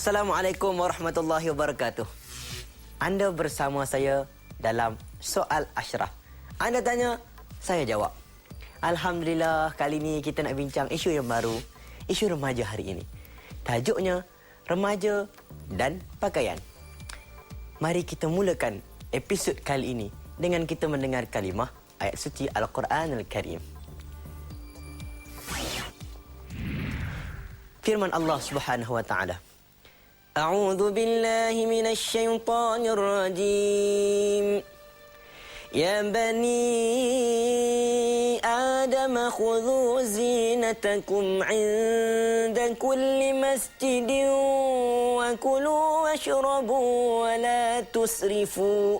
Assalamualaikum warahmatullahi wabarakatuh. Anda bersama saya dalam soal asyraf. Anda tanya, saya jawab. Alhamdulillah kali ini kita nak bincang isu yang baru, isu remaja hari ini. Tajuknya remaja dan pakaian. Mari kita mulakan episod kali ini dengan kita mendengar kalimah ayat suci Al-Quran Al-Karim. Firman Allah Subhanahu wa taala. أعوذ بالله من الشيطان الرجيم. يا بني آدم خذوا زينتكم عند كل مسجد وكلوا واشربوا ولا تسرفوا.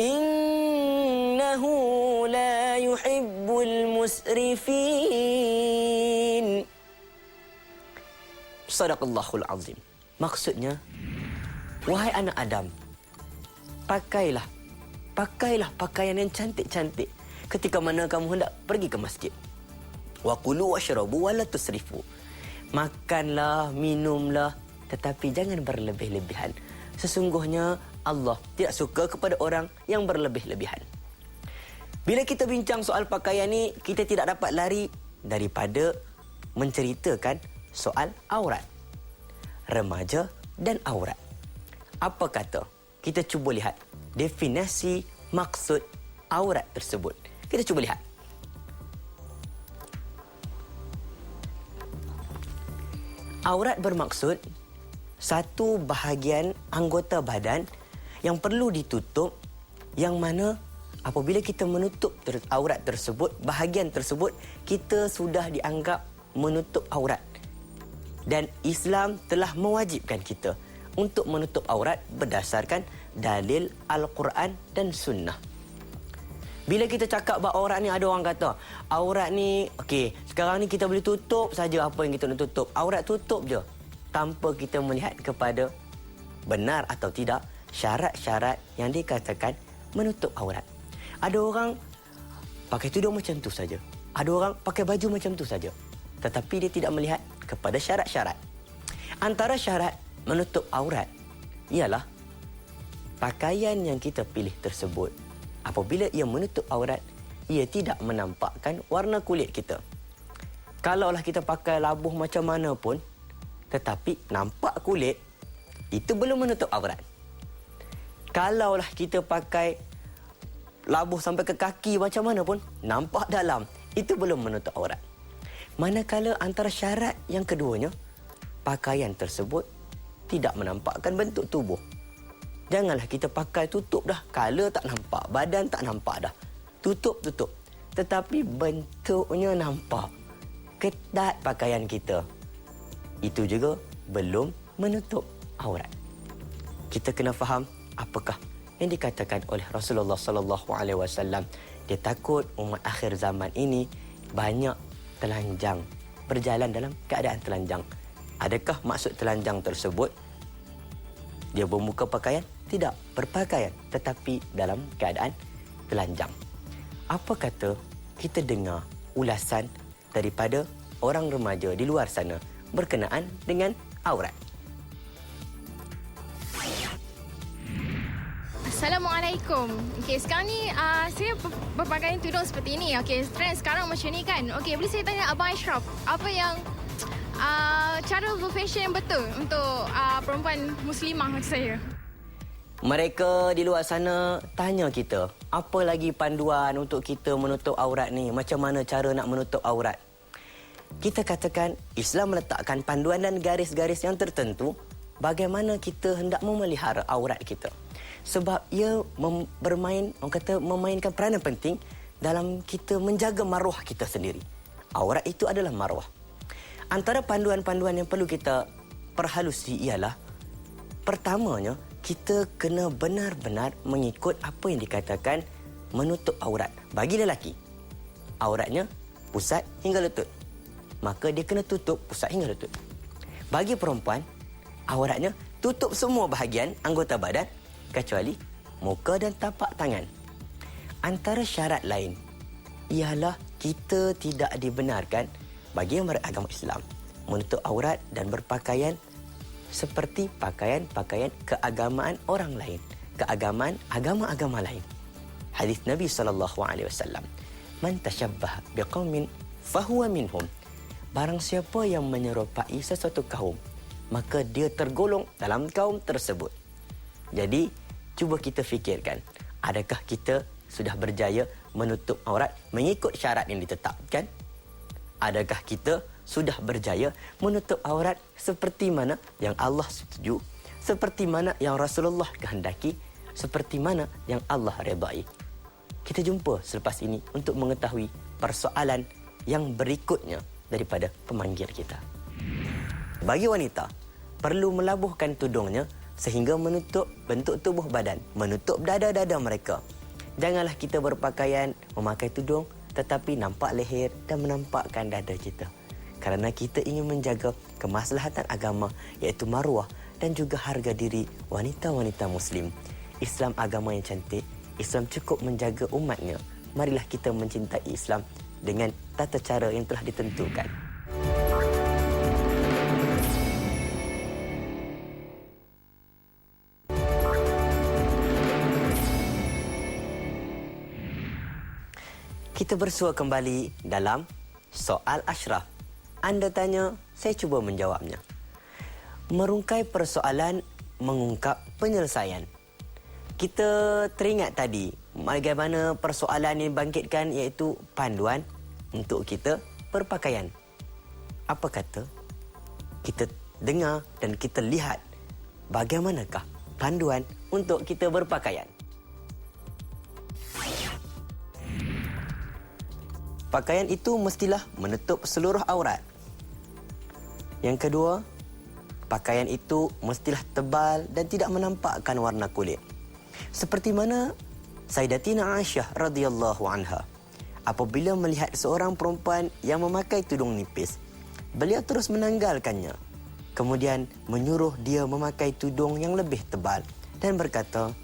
إنه لا يحب المسرفين. صدق الله العظيم. Maksudnya, wahai anak Adam, pakailah, pakailah pakaian yang cantik-cantik ketika mana kamu hendak pergi ke masjid. Wa kulu washrabu wa la tusrifu. Makanlah, minumlah, tetapi jangan berlebih-lebihan. Sesungguhnya Allah tidak suka kepada orang yang berlebih-lebihan. Bila kita bincang soal pakaian ni, kita tidak dapat lari daripada menceritakan soal aurat remaja dan aurat. Apa kata? Kita cuba lihat definisi maksud aurat tersebut. Kita cuba lihat. Aurat bermaksud satu bahagian anggota badan yang perlu ditutup yang mana apabila kita menutup aurat tersebut, bahagian tersebut kita sudah dianggap menutup aurat dan Islam telah mewajibkan kita untuk menutup aurat berdasarkan dalil Al-Quran dan Sunnah. Bila kita cakap bahawa aurat ni ada orang kata, aurat ni, okey, sekarang ni kita boleh tutup saja apa yang kita nak tutup. Aurat tutup je tanpa kita melihat kepada benar atau tidak syarat-syarat yang dikatakan menutup aurat. Ada orang pakai tudung macam tu saja. Ada orang pakai baju macam tu saja. Tetapi dia tidak melihat kepada syarat-syarat. Antara syarat menutup aurat ialah pakaian yang kita pilih tersebut apabila ia menutup aurat ia tidak menampakkan warna kulit kita. Kalaulah kita pakai labuh macam mana pun tetapi nampak kulit itu belum menutup aurat. Kalaulah kita pakai labuh sampai ke kaki macam mana pun nampak dalam itu belum menutup aurat. Manakala antara syarat yang keduanya, pakaian tersebut tidak menampakkan bentuk tubuh. Janganlah kita pakai tutup dah. Kala tak nampak, badan tak nampak dah. Tutup, tutup. Tetapi bentuknya nampak. Ketat pakaian kita. Itu juga belum menutup aurat. Kita kena faham apakah yang dikatakan oleh Rasulullah sallallahu alaihi wasallam. Dia takut umat akhir zaman ini banyak telanjang, berjalan dalam keadaan telanjang. Adakah maksud telanjang tersebut dia bermuka pakaian? Tidak, berpakaian tetapi dalam keadaan telanjang. Apa kata kita dengar ulasan daripada orang remaja di luar sana berkenaan dengan aurat? Assalamualaikum. Okey, sekarang ni uh, saya berpakaian tudung seperti ini. Okey, trend sekarang macam ni kan. Okey, boleh saya tanya Abang Ashraf, apa yang uh, cara berfashion betul untuk uh, perempuan muslimah macam saya? Mereka di luar sana tanya kita, apa lagi panduan untuk kita menutup aurat ni? Macam mana cara nak menutup aurat? Kita katakan Islam meletakkan panduan dan garis-garis yang tertentu bagaimana kita hendak memelihara aurat kita sebab ia mem- bermain orang kata memainkan peranan penting dalam kita menjaga maruah kita sendiri. Aurat itu adalah maruah. Antara panduan-panduan yang perlu kita perhalusi ialah pertamanya kita kena benar-benar mengikut apa yang dikatakan menutup aurat. Bagi lelaki, auratnya pusat hingga lutut. Maka dia kena tutup pusat hingga lutut. Bagi perempuan, auratnya tutup semua bahagian anggota badan kecuali muka dan tapak tangan. Antara syarat lain ialah kita tidak dibenarkan bagi yang beragama Islam menutup aurat dan berpakaian seperti pakaian-pakaian keagamaan orang lain, keagamaan agama-agama lain. Hadis Nabi sallallahu alaihi wasallam, "Man tashabbaha biqaumin fahuwa minhum." Barang siapa yang menyerupai sesuatu kaum, maka dia tergolong dalam kaum tersebut. Jadi, cuba kita fikirkan, adakah kita sudah berjaya menutup aurat mengikut syarat yang ditetapkan? Adakah kita sudah berjaya menutup aurat seperti mana yang Allah setuju, seperti mana yang Rasulullah kehendaki, seperti mana yang Allah redai? Kita jumpa selepas ini untuk mengetahui persoalan yang berikutnya daripada pemanggil kita. Bagi wanita, perlu melabuhkan tudungnya sehingga menutup bentuk tubuh badan, menutup dada-dada mereka. Janganlah kita berpakaian memakai tudung tetapi nampak leher dan menampakkan dada kita. Kerana kita ingin menjaga kemaslahatan agama iaitu maruah dan juga harga diri wanita-wanita muslim. Islam agama yang cantik, Islam cukup menjaga umatnya. Marilah kita mencintai Islam dengan tata cara yang telah ditentukan. Kita bersua kembali dalam soal ashraf. Anda tanya, saya cuba menjawabnya. Merungkai persoalan mengungkap penyelesaian. Kita teringat tadi bagaimana persoalan yang bangkitkan iaitu panduan untuk kita berpakaian. Apa kata? Kita dengar dan kita lihat bagaimanakah panduan untuk kita berpakaian. Pakaian itu mestilah menutup seluruh aurat. Yang kedua, pakaian itu mestilah tebal dan tidak menampakkan warna kulit. Seperti mana Sayyidatina Aisyah radhiyallahu anha apabila melihat seorang perempuan yang memakai tudung nipis, beliau terus menanggalkannya. Kemudian menyuruh dia memakai tudung yang lebih tebal dan berkata,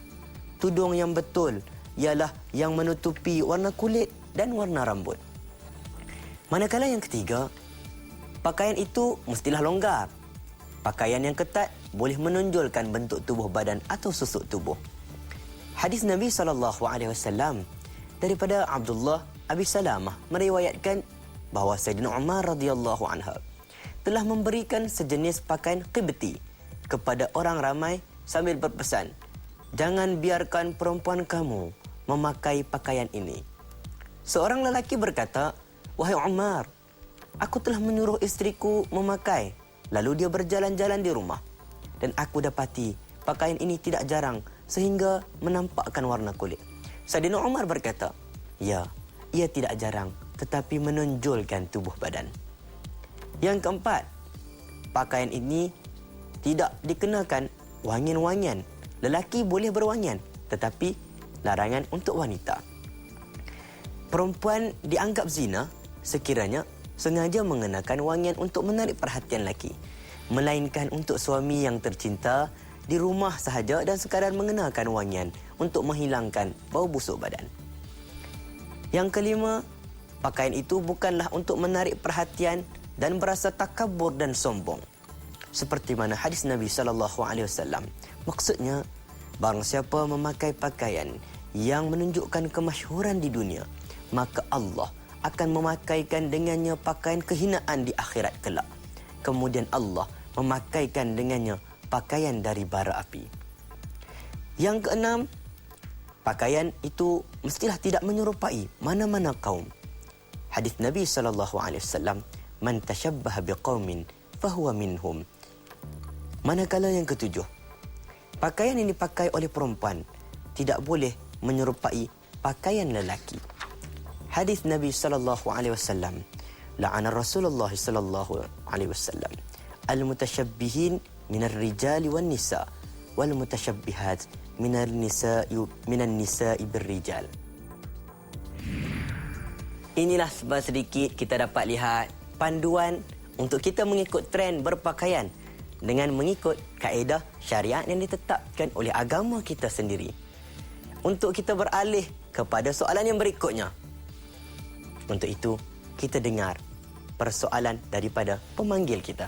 tudung yang betul ialah yang menutupi warna kulit dan warna rambut. Manakala yang ketiga, pakaian itu mestilah longgar. Pakaian yang ketat boleh menonjolkan bentuk tubuh badan atau susuk tubuh. Hadis Nabi SAW daripada Abdullah Abi Salamah meriwayatkan bahawa Sayyidina Umar radhiyallahu anha telah memberikan sejenis pakaian qibti kepada orang ramai sambil berpesan, "Jangan biarkan perempuan kamu memakai pakaian ini." Seorang lelaki berkata, Wahai Umar, aku telah menyuruh istriku memakai. Lalu dia berjalan-jalan di rumah. Dan aku dapati pakaian ini tidak jarang sehingga menampakkan warna kulit. Sayyidina Umar berkata, Ya, ia tidak jarang tetapi menonjolkan tubuh badan. Yang keempat, pakaian ini tidak dikenakan wangian-wangian. Lelaki boleh berwangian tetapi larangan untuk wanita. Perempuan dianggap zina sekiranya sengaja mengenakan wangian untuk menarik perhatian lelaki melainkan untuk suami yang tercinta di rumah sahaja dan sekadar mengenakan wangian untuk menghilangkan bau busuk badan. Yang kelima, pakaian itu bukanlah untuk menarik perhatian dan berasa takabur dan sombong. Seperti mana hadis Nabi sallallahu alaihi wasallam. Maksudnya, barang siapa memakai pakaian yang menunjukkan kemasyhuran di dunia, maka Allah akan memakaikan dengannya pakaian kehinaan di akhirat kelak. Kemudian Allah memakaikan dengannya pakaian dari bara api. Yang keenam, pakaian itu mestilah tidak menyerupai mana-mana kaum. Hadis Nabi sallallahu alaihi wasallam, "Man tashabbaha biqaumin fahuwa minhum." Manakala yang ketujuh, pakaian yang dipakai oleh perempuan tidak boleh menyerupai pakaian lelaki hadis Nabi sallallahu alaihi wasallam la'ana Rasulullah sallallahu alaihi wasallam al-mutashabbihin min ar-rijali wan nisa wal mutashabbihat min an-nisa'i min an-nisa'i bir-rijal Inilah sebab sedikit kita dapat lihat panduan untuk kita mengikut trend berpakaian dengan mengikut kaedah syariat yang ditetapkan oleh agama kita sendiri. Untuk kita beralih kepada soalan yang berikutnya. Untuk itu, kita dengar persoalan daripada pemanggil kita.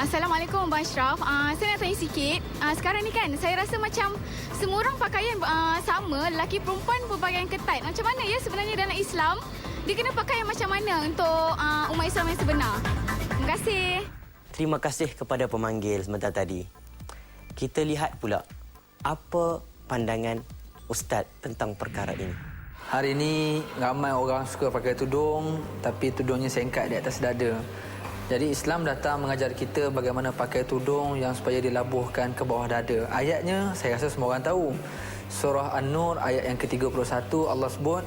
Assalamualaikum Abang Ashraf. Uh, saya nak tanya sikit. Uh, sekarang ni kan saya rasa macam semua orang pakaian uh, sama, lelaki perempuan berpakaian ketat. Macam mana ya sebenarnya dalam Islam dia kena pakaian macam mana untuk uh, umat Islam yang sebenar? Terima kasih. Terima kasih kepada pemanggil sebentar tadi. Kita lihat pula apa pandangan Ustaz tentang perkara ini. Hari ini ramai orang suka pakai tudung tapi tudungnya singkat di atas dada. Jadi Islam datang mengajar kita bagaimana pakai tudung yang supaya dilabuhkan ke bawah dada. Ayatnya saya rasa semua orang tahu. Surah An-Nur ayat yang ke-31 Allah sebut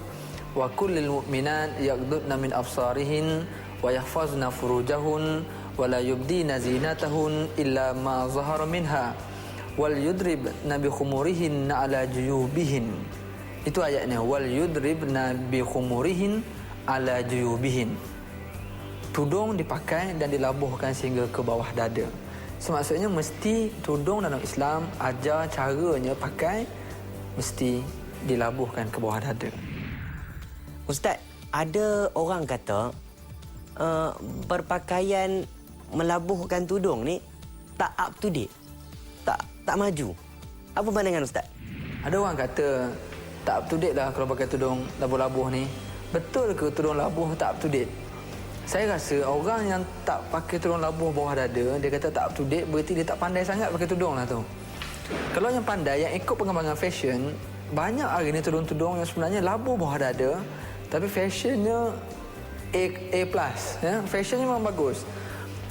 wa kullil mu'minat yaghdudna min absarihin wa yahfazna furujahun wa la yubdina zinatahun illa ma zahara minha wal yudribna bi khumurihin ala juyubihin. Itu ayatnya wal yudribna bi khumurihin ala juyubihin. Tudung dipakai dan dilabuhkan sehingga ke bawah dada. So, maksudnya mesti tudung dalam Islam ajar caranya pakai mesti dilabuhkan ke bawah dada. Ustaz, ada orang kata uh, berpakaian melabuhkan tudung ni tak up to date. Tak tak maju. Apa pandangan Ustaz? Ada orang kata tak up to date lah kalau pakai tudung labuh-labuh ni. Betul ke tudung labuh tak up to date? Saya rasa orang yang tak pakai tudung labuh bawah dada, dia kata tak up to date, berarti dia tak pandai sangat pakai tudung lah tu. Kalau yang pandai, yang ikut pengembangan fashion, banyak hari ni tudung-tudung yang sebenarnya labuh bawah dada, tapi fashionnya A, A+. Ya? Fashionnya memang bagus.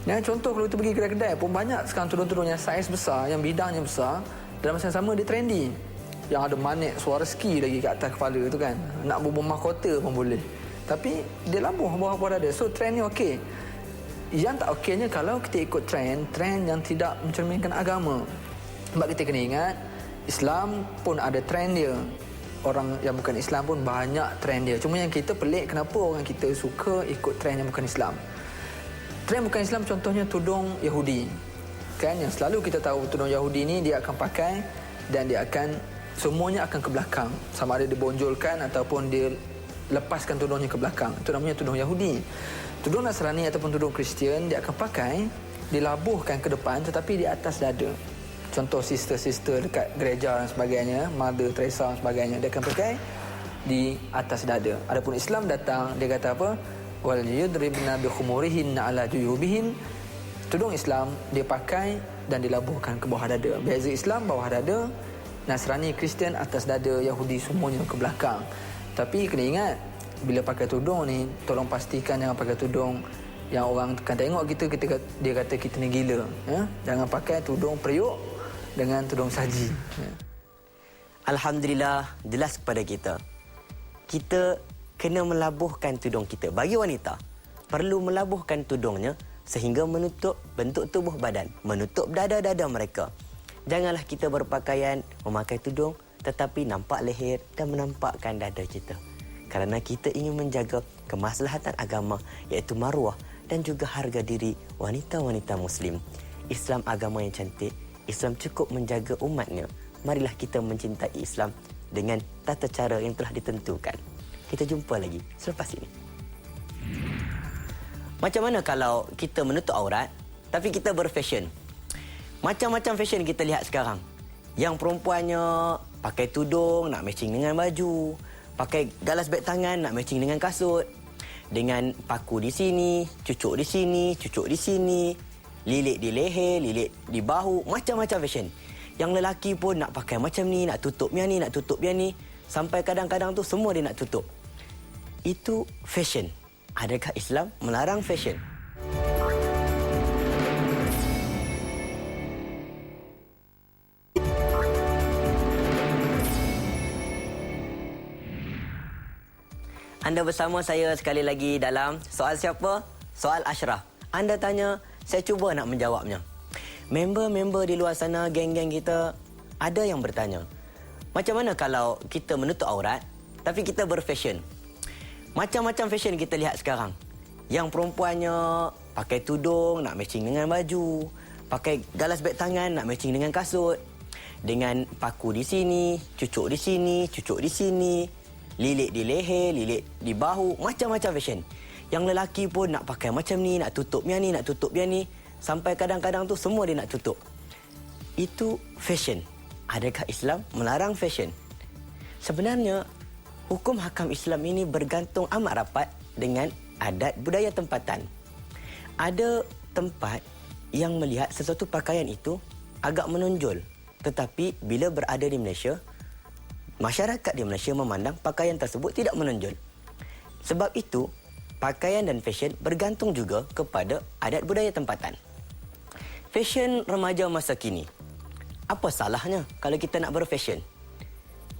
Ya, contoh kalau kita pergi kedai-kedai pun banyak sekarang tudung-tudung yang saiz besar, yang bidangnya besar, dalam masa yang sama dia trendy. Yang ada manik suara ski lagi kat atas kepala tu kan. Nak bubuh mahkota pun boleh. Tapi dia labuh bawah-bawah dada. So trendnya okey. Yang tak okeynya kalau kita ikut trend, trend yang tidak mencerminkan agama. Sebab kita kena ingat, Islam pun ada trend dia. Orang yang bukan Islam pun banyak trend dia. Cuma yang kita pelik kenapa orang kita suka ikut trend yang bukan Islam. Trend bukan Islam contohnya tudung Yahudi. Kan yang selalu kita tahu tudung Yahudi ni dia akan pakai dan dia akan semuanya akan ke belakang. Sama ada dibonjolkan ataupun dia lepaskan tudungnya ke belakang. Itu namanya tudung Yahudi. Tudung Nasrani ataupun tudung Kristian dia akan pakai dilabuhkan ke depan tetapi di atas dada. Contoh sister-sister dekat gereja dan sebagainya, Mother Teresa dan sebagainya dia akan pakai di atas dada. Adapun Islam datang dia kata apa? Wal yudribna bi khumurihinna ala juyubihin. Tudung Islam dia pakai dan dilabuhkan ke bawah dada. Beza Islam bawah dada, Nasrani Kristian atas dada, Yahudi semuanya ke belakang. Tapi kena ingat bila pakai tudung ni tolong pastikan jangan pakai tudung yang orang akan tengok kita kita dia kata kita ni gila ya jangan pakai tudung periuk dengan tudung saji ya. Alhamdulillah jelas kepada kita. Kita kena melabuhkan tudung kita. Bagi wanita, perlu melabuhkan tudungnya sehingga menutup bentuk tubuh badan, menutup dada-dada mereka. Janganlah kita berpakaian memakai tudung tetapi nampak leher dan menampakkan dada kita. Kerana kita ingin menjaga kemaslahatan agama iaitu maruah dan juga harga diri wanita-wanita muslim. Islam agama yang cantik, Islam cukup menjaga umatnya. Marilah kita mencintai Islam dengan tata cara yang telah ditentukan. Kita jumpa lagi selepas ini. Macam mana kalau kita menutup aurat tapi kita berfashion? Macam-macam fashion kita lihat sekarang. Yang perempuannya pakai tudung nak matching dengan baju, pakai galas beg tangan nak matching dengan kasut, dengan paku di sini, cucuk di sini, cucuk di sini, lilit di leher, lilit di bahu, macam-macam fashion. Yang lelaki pun nak pakai macam ni, nak tutup yang ni, nak tutup yang ni, sampai kadang-kadang tu semua dia nak tutup. Itu fashion. Adakah Islam melarang fashion? Anda bersama saya sekali lagi dalam soal siapa? Soal Ashraf. Anda tanya, saya cuba nak menjawabnya. Member-member di luar sana, geng-geng kita, ada yang bertanya, macam mana kalau kita menutup aurat, tapi kita berfashion? Macam-macam fashion kita lihat sekarang. Yang perempuannya pakai tudung, nak matching dengan baju. Pakai galas beg tangan, nak matching dengan kasut. Dengan paku di sini, cucuk di sini, cucuk di sini lilit di leher, lilit di bahu, macam-macam fashion. Yang lelaki pun nak pakai macam ni, nak tutup yang ni, nak tutup yang ni. sampai kadang-kadang tu semua dia nak tutup. Itu fashion. Adakah Islam melarang fashion? Sebenarnya hukum hakam Islam ini bergantung amat rapat dengan adat budaya tempatan. Ada tempat yang melihat sesuatu pakaian itu agak menonjol. Tetapi bila berada di Malaysia, masyarakat di Malaysia memandang pakaian tersebut tidak menonjol. Sebab itu, pakaian dan fashion bergantung juga kepada adat budaya tempatan. Fashion remaja masa kini. Apa salahnya kalau kita nak berfashion?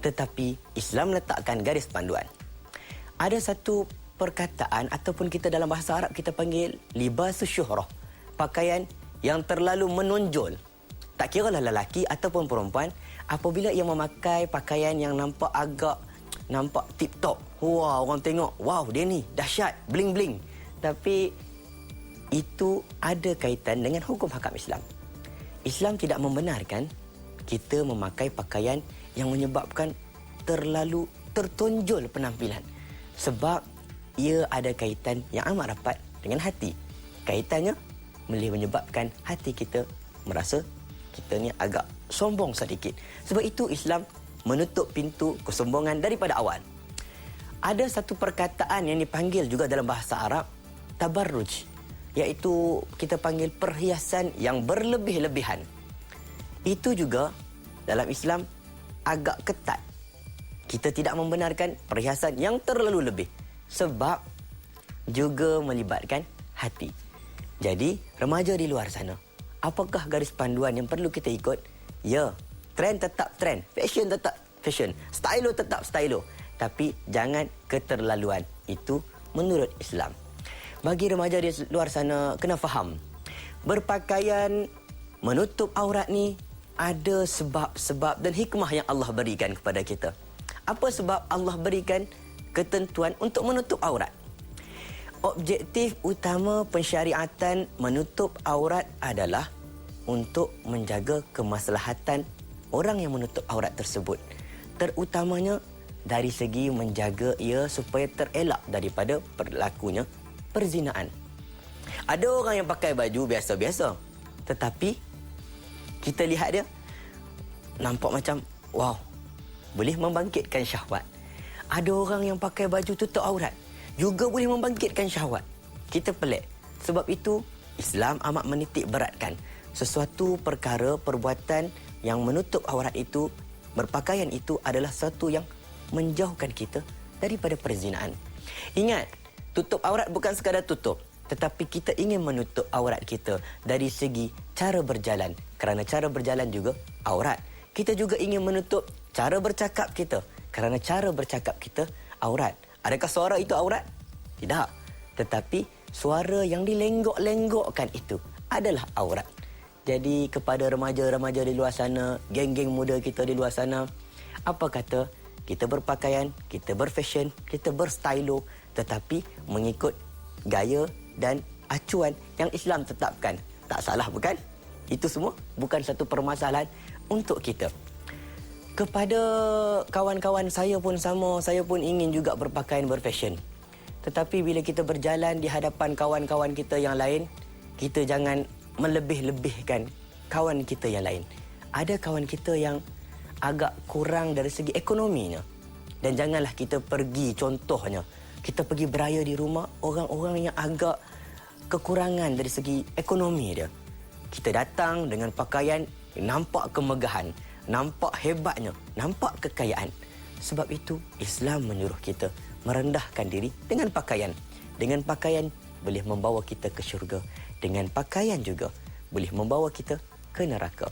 Tetapi Islam letakkan garis panduan. Ada satu perkataan ataupun kita dalam bahasa Arab kita panggil libasus syuhrah. Pakaian yang terlalu menonjol. Tak kira lah lelaki ataupun perempuan, apabila ia memakai pakaian yang nampak agak nampak tip top. Wah, orang tengok, wow, dia ni dahsyat, bling-bling. Tapi itu ada kaitan dengan hukum hakam Islam. Islam tidak membenarkan kita memakai pakaian yang menyebabkan terlalu tertonjol penampilan. Sebab ia ada kaitan yang amat rapat dengan hati. Kaitannya boleh menyebabkan hati kita merasa kita ni agak sombong sedikit. Sebab itu Islam menutup pintu kesombongan daripada awal. Ada satu perkataan yang dipanggil juga dalam bahasa Arab tabarruj iaitu kita panggil perhiasan yang berlebih-lebihan. Itu juga dalam Islam agak ketat. Kita tidak membenarkan perhiasan yang terlalu lebih sebab juga melibatkan hati. Jadi, remaja di luar sana, apakah garis panduan yang perlu kita ikut? Ya, trend tetap trend, fashion tetap fashion, stylo tetap stylo. Tapi jangan keterlaluan. Itu menurut Islam. Bagi remaja di luar sana, kena faham. Berpakaian menutup aurat ni ada sebab-sebab dan hikmah yang Allah berikan kepada kita. Apa sebab Allah berikan ketentuan untuk menutup aurat? Objektif utama pensyariatan menutup aurat adalah untuk menjaga kemaslahatan orang yang menutup aurat tersebut. Terutamanya dari segi menjaga ia supaya terelak daripada berlakunya perzinaan. Ada orang yang pakai baju biasa-biasa. Tetapi kita lihat dia nampak macam wow, boleh membangkitkan syahwat. Ada orang yang pakai baju tutup aurat juga boleh membangkitkan syahwat. Kita pelik. Sebab itu Islam amat menitik beratkan sesuatu perkara perbuatan yang menutup aurat itu berpakaian itu adalah satu yang menjauhkan kita daripada perzinaan. Ingat, tutup aurat bukan sekadar tutup, tetapi kita ingin menutup aurat kita dari segi cara berjalan. Kerana cara berjalan juga aurat. Kita juga ingin menutup cara bercakap kita. Kerana cara bercakap kita aurat. Adakah suara itu aurat? Tidak. Tetapi suara yang dilenggok-lenggokkan itu adalah aurat. Jadi kepada remaja-remaja di luar sana, geng-geng muda kita di luar sana, apa kata kita berpakaian, kita berfashion, kita berstylo tetapi mengikut gaya dan acuan yang Islam tetapkan. Tak salah bukan? Itu semua bukan satu permasalahan untuk kita. Kepada kawan-kawan saya pun sama, saya pun ingin juga berpakaian berfashion. Tetapi bila kita berjalan di hadapan kawan-kawan kita yang lain, kita jangan melebih-lebihkan kawan kita yang lain. Ada kawan kita yang agak kurang dari segi ekonominya. Dan janganlah kita pergi contohnya. Kita pergi beraya di rumah orang-orang yang agak kekurangan dari segi ekonomi dia. Kita datang dengan pakaian nampak kemegahan, nampak hebatnya, nampak kekayaan. Sebab itu Islam menyuruh kita merendahkan diri dengan pakaian. Dengan pakaian boleh membawa kita ke syurga dengan pakaian juga boleh membawa kita ke neraka.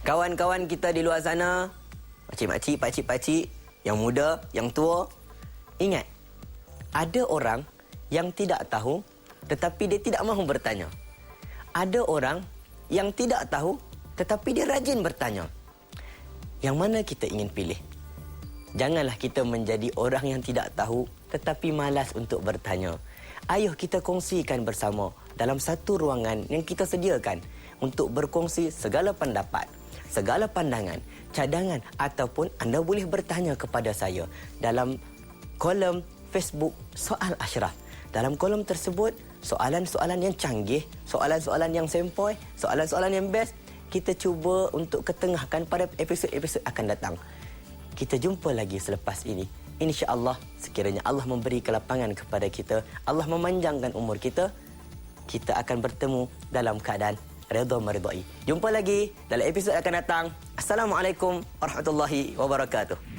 Kawan-kawan kita di luar sana, makcik-makcik, pakcik-pakcik, yang muda, yang tua, ingat, ada orang yang tidak tahu tetapi dia tidak mahu bertanya. Ada orang yang tidak tahu tetapi dia rajin bertanya. Yang mana kita ingin pilih? Janganlah kita menjadi orang yang tidak tahu tetapi malas untuk bertanya ayuh kita kongsikan bersama dalam satu ruangan yang kita sediakan untuk berkongsi segala pendapat, segala pandangan, cadangan ataupun anda boleh bertanya kepada saya dalam kolom Facebook Soal Ashraf. Dalam kolom tersebut soalan-soalan yang canggih, soalan-soalan yang sempoi, soalan-soalan yang best, kita cuba untuk ketengahkan pada episod-episod akan datang. Kita jumpa lagi selepas ini. InsyaAllah, sekiranya Allah memberi kelapangan kepada kita, Allah memanjangkan umur kita, kita akan bertemu dalam keadaan redha meridai. Jumpa lagi dalam episod akan datang. Assalamualaikum warahmatullahi wabarakatuh.